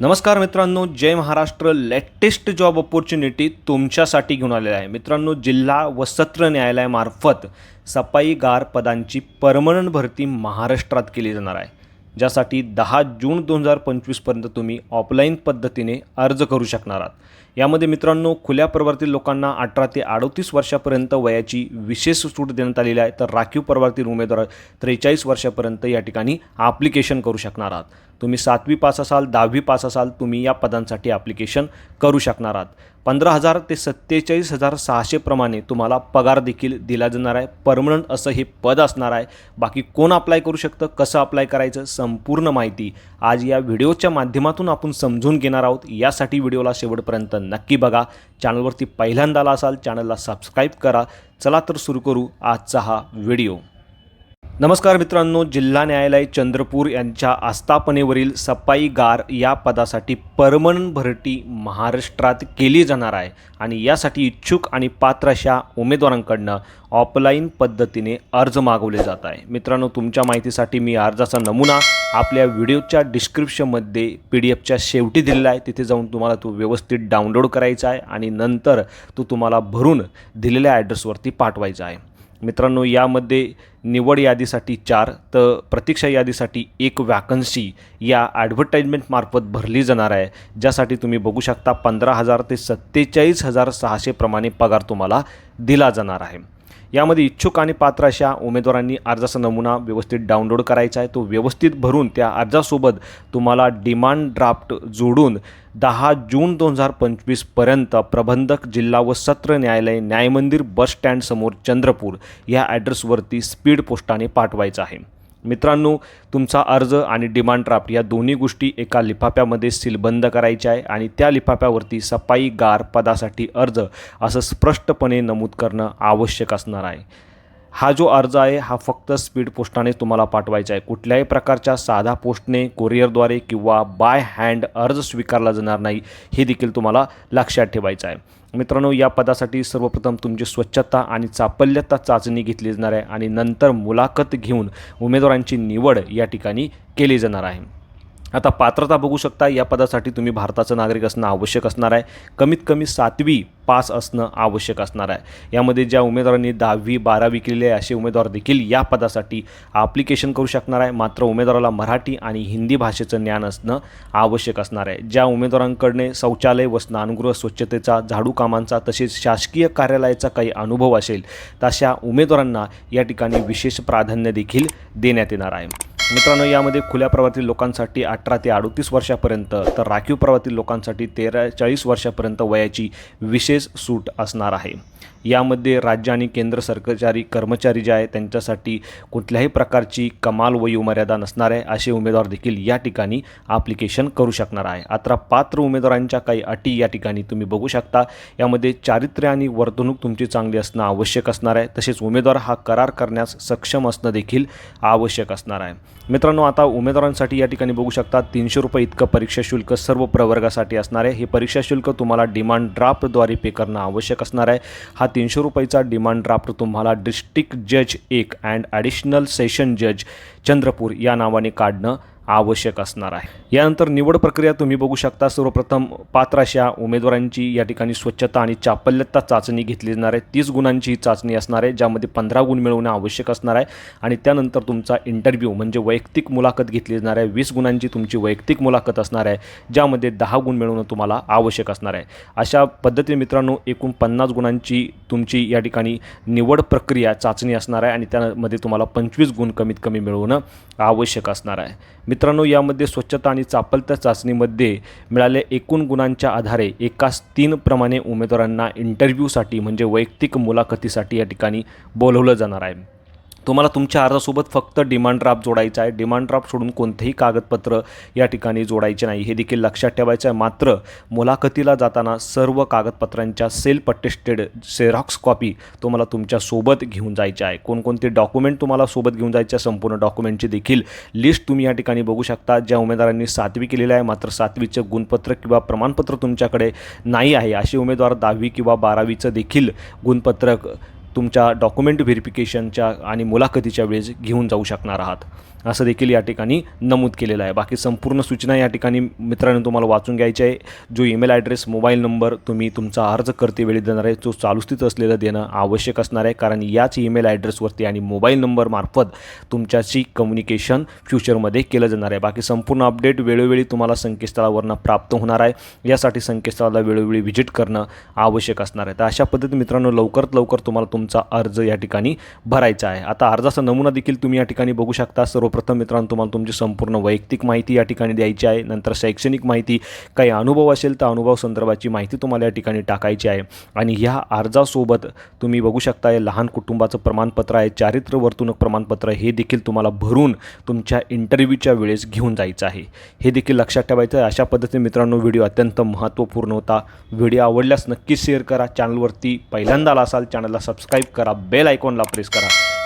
नमस्कार मित्रांनो जय महाराष्ट्र. लेटेस्ट जॉब ऑपॉर्च्युनिटी तुमच्यासाठी घेऊन आलेला आहे. मित्रांनो जिल्हा व सत्र न्यायालयामार्फत सफाईगार पदांची परमनंट भरती महाराष्ट्रात केली जाणार आहे. ज्यासाठी दहा जून दोन हजार पंचवीसपर्यंत तुम्ही ऑफलाईन पद्धतीने अर्ज करू शकणार आहात. यामध्ये मित्रांनो खुल्या प्रवर्तील लोकांना अठरा ते अडतीस वर्षापर्यंत वयाची विशेष सूट देण्यात आलेली आहे. तर राखीव प्रवर्तील उमेदवार त्रेचाळीस वर्षापर्यंत या ठिकाणी ॲप्लिकेशन करू शकणार आहात. तुम्ही सातवी पास असाल दहावी पास असाल तुम्ही या पदांसाठी ॲप्लिकेशन करू शकणार आहात. पंधरा हजार ते सत्तेचाळीस हजार सहाशेप्रमाणे तुम्हाला पगार देखील दिला जाणार आहे. परमनंट असं हे पद असणार आहे. बाकी कोण अप्लाय करू शकतं कसं अप्लाय करायचं संपूर्ण माहिती आज या व्हिडिओच्या माध्यमातून आपण समजून घेणार आहोत. यासाठी व्हिडिओला शेवटपर्यंत नक्की बघा. चॅनलवरती पहिल्यांदा आला असाल चॅनलला सबस्क्राईब करा. चला तर सुरू करू आजचा हा व्हिडिओ. नमस्कार मित्रांनो जिल्हा न्यायालय चंद्रपूर यांच्या आस्थापनेवरील सफाईगार या पदासाठी परमनंट भरती महाराष्ट्रात केली जाणार आहे आणि यासाठी इच्छुक आणि पात्र अशा उमेदवारांकडनं ऑफलाईन पद्धतीने अर्ज मागवले जात आहे. मित्रांनो तुमच्या माहितीसाठी मी अर्जाचा नमुना आपल्या व्हिडिओच्या डिस्क्रिप्शनमध्ये पी डी एफच्या शेवटी दिलेला आहे. तिथे जाऊन तुम्हाला तो व्यवस्थित डाउनलोड करायचा आहे आणि नंतर तो तुम्हाला भरून दिलेल्या ॲड्रेसवरती पाठवायचा आहे. मित्रांनो यामध्ये निवड यादीसाठी चार तर प्रतीक्षा यादीसाठी एक वॅकन्सी या ॲडव्हर्टाईजमेंटमार्फत भरली जाणार आहे ज्यासाठी तुम्ही बघू शकता पंधरा हजार ते सत्तेचाळीस हजार सहाशेप्रमाणे पगार तुम्हाला दिला जाणार आहे. यामध्ये इच्छुक आणि पात्र अशा उमेदवारांनी अर्जाचा नमुना व्यवस्थित डाउनलोड करायचा आहे. तो व्यवस्थित भरून त्या अर्जासोबत तुम्हाला डिमांड ड्राफ्ट जोडून दहा जून दोन हजार पंचवीसपर्यंत प्रबंधक जिल्हा व सत्र न्यायालय न्यायमंदिर बस स्टँडसमोर चंद्रपूर या ॲड्रेसवरती स्पीड पोस्टाने पाठवायचं आहे. मित्रांनो तुमचा अर्ज आणि डिमांड ड्राफ्ट या दोन्ही गोष्टी एका लिफाफ्यामध्ये सीलबंद करायच्या आहे आणि त्या लिफाफ्यावरती सफाई गार पदासाठी अर्ज असं स्पष्टपणे नमूद करणं आवश्यक असणार आहे. हा जो अर्ज आहे हा फक्त स्पीड पोस्टाने तुम्हाला पाठवायचा आहे. कुठल्याही प्रकारच्या साधा पोस्टने कोरिअरद्वारे किंवा बाय हँड अर्ज स्वीकारला जाणार नाही हे देखील तुम्हाला लक्षात ठेवायचं आहे. मित्रांनो या पदासाठी सर्वप्रथम तुमची स्वच्छता आणि चापल्यता चाचणी घेतली जाणार आहे आणि नंतर मुलाखत घेऊन उमेदवारांची निवड या ठिकाणी केली जाणार आहे. आता पात्रता बघू शकता या पदासाठी तुम्ही भारताचं नागरिक असणं आवश्यक असणार आहे. कमीत कमी सातवी पास असणं आवश्यक असणार आहे. यामध्ये ज्या उमेदवारांनी दहावी बारावी केलेली आहे असे उमेदवार देखील या पदासाठी ॲप्लिकेशन करू शकणार आहे. मात्र उमेदवाराला मराठी आणि हिंदी भाषेचं ज्ञान असणं आवश्यक असणार आहे. ज्या उमेदवारांकडने शौचालय व स्नानगृह स्वच्छतेचा झाडू कामांचा तसेच शासकीय कार्यालयाचा काही अनुभव असेल तशा उमेदवारांना या ठिकाणी विशेष प्राधान्य देखील देण्यात येणार आहे. मित्रांनो यामध्ये खुल्या प्रवातील लोकांसाठी अठरा ते अडतीस वर्षापर्यंत तर राखीव प्रवातील लोकांसाठी तेरा चाळीस वर्षापर्यंत वयाची विशेष सूट असणार आहे. यामध्ये राज्य आणि केंद्र सरकारी कर्मचारी जे आहे त्यांच्यासाठी कुठल्याही प्रकारची कमाल वयोमर्यादा नसणार आहे. असे उमेदवार देखील या ठिकाणी ॲप्लिकेशन करू शकणार आहे. आता पात्र उमेदवारांच्या काही अटी या ठिकाणी तुम्ही बघू शकता. यामध्ये चारित्र्य आणि वर्तणूक तुमची चांगली असणं आवश्यक असणार आहे. तसेच उमेदवार हा करार करण्यास सक्षम असणं देखील आवश्यक असणार आहे. मित्रांनो आता उमेदवारांसाठी या ठिकाणी बघू शकता तीनशे रुपये इतकं परीक्षा शुल्क सर्व प्रवर्गासाठी असणार आहे. हे परीक्षा शुल्क तुम्हाला डिमांड ड्राफ्टद्वारे पे करणं आवश्यक असणार आहे. हा तीनशे रुपयाचा डिमांड ड्राफ्ट तुम्हाला डिस्ट्रिक्ट जज एक अँड ॲडिशनल सेशन जज चंद्रपूर या नावाने काढणं आवश्यक असणार आहे. यानंतर निवड प्रक्रिया तुम्ही बघू शकता. सर्वप्रथम पात्र अशा उमेदवारांची या ठिकाणी स्वच्छता आणि चापल्यता चाचणी घेतली जाणार आहे. तीस गुणांची ही चाचणी असणार आहे ज्यामध्ये पंधरा गुण मिळवणं आवश्यक असणार आहे. आणि त्यानंतर तुमचा इंटरव्ह्यू म्हणजे वैयक्तिक मुलाखत घेतली जाणार आहे. वीस गुणांची तुमची वैयक्तिक मुलाखत असणार आहे ज्यामध्ये दहा गुण मिळवणं तुम्हाला आवश्यक असणार आहे. अशा पद्धतीने मित्रांनो एकूण पन्नास गुणांची तुमची या ठिकाणी निवड प्रक्रिया चाचणी असणार आहे आणि त्यामध्ये तुम्हाला पंचवीस गुण कमीत कमी मिळवणं आवश्यक असणार आहे. मित्रांनो यामध्ये स्वच्छता आणि चापलत्या चाचणीमध्ये मिळाल्या एकूण गुणांच्या आधारे एकाच तीन प्रमाणे उमेदवारांना इंटरव्ह्यूसाठी म्हणजे वैयक्तिक मुलाखतीसाठी या ठिकाणी बोलवलं जाणार आहे. तुम्हाला तुमच्या अर्जासोबत फक्त डिमांड ड्राफ्ट जोडायचा आहे. डिमांड ड्राफ्ट सोडून कोणतेही कागदपत्र या ठिकाणी जोडायचे नाही. हे देखील लक्षात ठेवायचं आहे. मात्र मुलाखतीला जाताना सर्व कागदपत्रांच्या सेल्फ अटेस्टेड सेरॉक्स कॉपी तुम्हाला तुमच्यासोबत घेऊन जायचे आहे. कोणकोणते डॉक्युमेंट तुम्हाला सोबत घेऊन जायचे आहे, संपूर्ण डॉक्युमेंटची देखील लिस्ट तुम्ही या ठिकाणी बघू शकता. ज्या उमेदवारांनी सातवी केलेलं आहे मात्र सातवीचं गुणपत्र किंवा प्रमाणपत्र तुमच्याकडे नाही आहे. असे उमेदवार दहावी किंवा बारावीचं देखील गुणपत्रक तुमच्या डॉक्युमेंट व्हेरिफिकेशनच्या आणि मुलाखतीच्या वेळेस घेऊन जाऊ शकणार आहात. असं देखील या ठिकाणी नमूद केलेलं आहे. बाकी संपूर्ण सूचना या ठिकाणी मित्रांनो तुम्हाला वाचून घ्यायची आहे. जो ईमेल ॲड्रेस मोबाईल नंबर तुम्ही तुमचा अर्ज करते वेळी देणार आहे तो चालू स्थित असलेलं देणं आवश्यक असणार आहे. कारण याच ईमेल ॲड्रेसवरती आणि मोबाईल नंबरमार्फत तुमच्याशी कम्युनिकेशन फ्युचरमध्ये केलं जाणार आहे. बाकी संपूर्ण अपडेट वेळोवेळी तुम्हाला संकेतस्थळावरनं प्राप्त होणार आहे. यासाठी संकेतस्थळाला वेळोवेळी व्हिजिट करणं आवश्यक असणार आहे. तर अशा पद्धतीने मित्रांनो लवकरात लवकर तुम्हाला तुमचा अर्ज या ठिकाणी भरायचा आहे. आता अर्जाचा नमुना देखील तुम्ही या ठिकाणी बघू शकता. सर्वप्रथम मित्रांनो तुम्हाला तुमची संपूर्ण वैयक्तिक माहिती या ठिकाणी द्यायची आहे. नंतर शैक्षणिक माहिती काही अनुभव असेल तर अनुभव संदर्भाची माहिती तुम्हाला या ठिकाणी टाकायची आहे. आणि ह्या अर्जासोबत तुम्ही बघू शकता हे लहान कुटुंबाचं प्रमाणपत्र आहे. चारित्र्य वर्तणूक प्रमाणपत्र हे देखील तुम्हाला भरून तुमच्या इंटरव्ह्यूच्या वेळेस घेऊन जायचं आहे. हे देखील लक्षात ठेवायचं आहे. अशा पद्धतीने मित्रांनो व्हिडिओ अत्यंत महत्त्वपूर्ण होता. व्हिडिओ आवडल्यास नक्कीच शेअर करा. चॅनलवरती पहिल्यांदा आला असाल चॅनलला सबस्क्राईब करा. बेल आयकॉनला प्रेस करा.